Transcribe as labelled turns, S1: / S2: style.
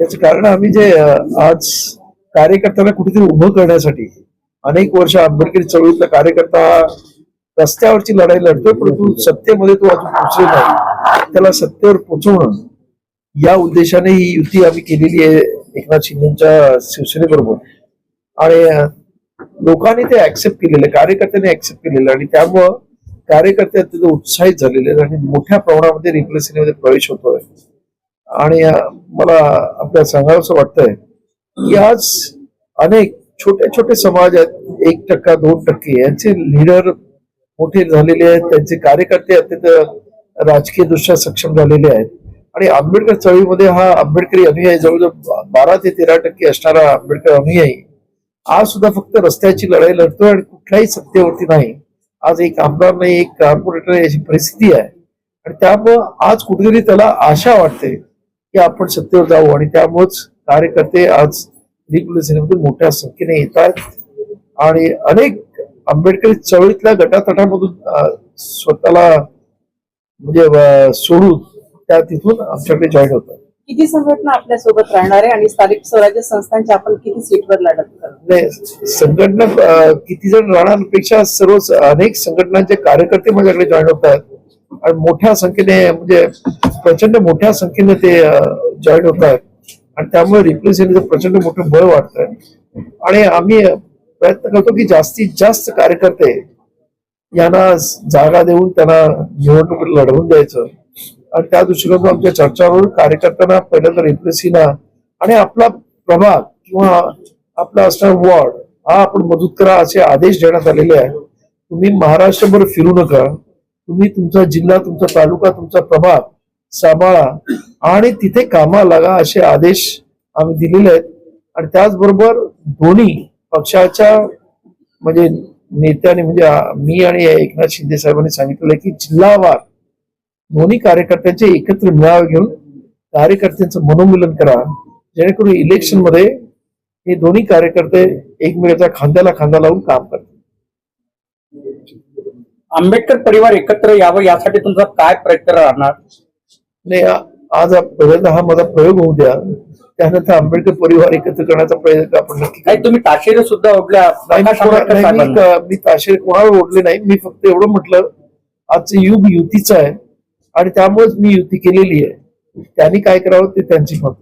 S1: याचं कारण आम्ही जे आज कार्यकर्त्यांना कुठेतरी उभं करण्यासाठी अनेक वर्ष आंबेडकरी चळवळीतला कार्यकर्ता रस्त्यावरची लढाई लढतोय परंतु सत्तेमध्ये तो अजून पोहोचले नाही. त्याला सत्तेवर पोहोचवणं या उद्देशाने ही युती आम्ही केलेली आहे एकनाथ शिंदेच्या शिवसेनेबरोबर. आणि लोकांनी ते ऍक्सेप्ट केलेलं आहे, कार्यकर्त्यांनी ऍक्सेप्ट केलेलं आणि त्यामुळं कार्यकर्ते अत्यंत उत्साहित झालेले आहेत आणि मोठ्या प्रमाणामध्ये रिप्रेझेंटेटिव्ह प्रवेश होतोय. आणि मला आपल्या सांगावंसं वाटतंय की आज अनेक छोटे छोटे समाज आहेत. एक टक्का दोन टक्के यांचे लीडर मोठे झालेले आहेत. त्यांचे कार्यकर्ते अत्यंत राजकीय दृष्ट्या सक्षम झालेले आहेत. आणि आंबेडकर चळवळीमध्ये हा आंबेडकरी अनुयायी जवळजवळ बारा ते तेरा टक्के असणारा आंबेडकर अनुयायी आज सुद्धा फक्त रस्त्याची लढाई लढतोय आणि कुठल्याही सत्तेवरती नाही. आज एक आमदार नाही एक कॉर्पोरेटर अशी परिस्थिती आहे. आणि त्यामुळं आज कुठेतरी त्याला आशा वाटते की आपण सत्तेवर जाऊ आणि त्यामुळेच कार्यकर्ते आज रिपब्लिक सेनेमध्ये मोठ्या संख्येने येतात. आणि अनेक आंबेडकरी चळवळीतल्या गटातटामधून स्वतःला म्हणजे सोडून त्या तिथून आमच्याकडे जॉईन होतात.
S2: किती संघटना आपल्यासोबत राहणार आहे आणि स्थानिक स्वराज्य संस्थांच्या आपण किती सीटवर लढत?
S1: नाही संघटना किती जण राहण्यापेक्षा सर्व अनेक संघटनांचे कार्यकर्ते माझ्याकडे जॉईन होतात. मोठ्या संख्येने म्हणजे प्रचंड मोठ्या संख्येने ते जॉईन होतात आणि त्यामुळे रिप्रेझेंटेटिव्ह प्रचंड मोठं बळ वाटतंय आणि आम्ही प्रयत्न करतो की जास्तीत जास्त कार्यकर्ते यांना जागा देऊन त्यांना निवडणूक लढवून द्यायचं. आणि त्या दृष्टिकोनातून आमच्या चर्चावर कार्यकर्त्यांना पहिल्यांदा रिप्रेसीना आणि आपला प्रभाग किंवा आपला असणारा वॉर्ड हा आपण मजूत करा असे आदेश देण्यात आलेले आहेत. तुम्ही महाराष्ट्रभर फिरू नका. तुम्ही तुमचा जिल्हा तुमचा तालुका तुमचा प्रभाग सांभाळा आणि तिथे कामा लागा असे आदेश आम्ही दिलेले आहेत. आणि त्याचबरोबर दोन्ही पक्षाच्या म्हणजे नेत्याने म्हणजे मी आणि एकनाथ शिंदे साहेबांनी सांगितलेलं आहे की जिल्हावार दोन्ही कार्यकर्त्यांचे एकत्र मेळावे घेऊन कार्यकर्त्यांचं मनोमिलन करा. जेणेकरून इलेक्शनमध्ये हे दोन्ही कार्यकर्ते एकमेकाच्या खांद्याला खांदा लावून काम करतात
S3: आंबेडकर परिवार एकत्र यावं यासाठी तुमचा काय प्रयत्न राहणार?
S1: नाही आज पहिल्यांदा हा माझा प्रयोग होऊ द्या. त्यानंतर आंबेडकर परिवार एकत्र करण्याचा प्रयत्न आपण नक्की करू.
S3: नाही तुम्ही ताशेरे सुद्धा ओढल्या. प्रकाश आंबेडकर साहेबांना.
S1: मी ताशेर कोणावर ओढले नाही. मी फक्त एवढं म्हटलं आजचं युग युतीचं आहे आणि त्यामुळेच मी युती केलेली आहे. त्यांनी काय करावं ते त्यांची मत.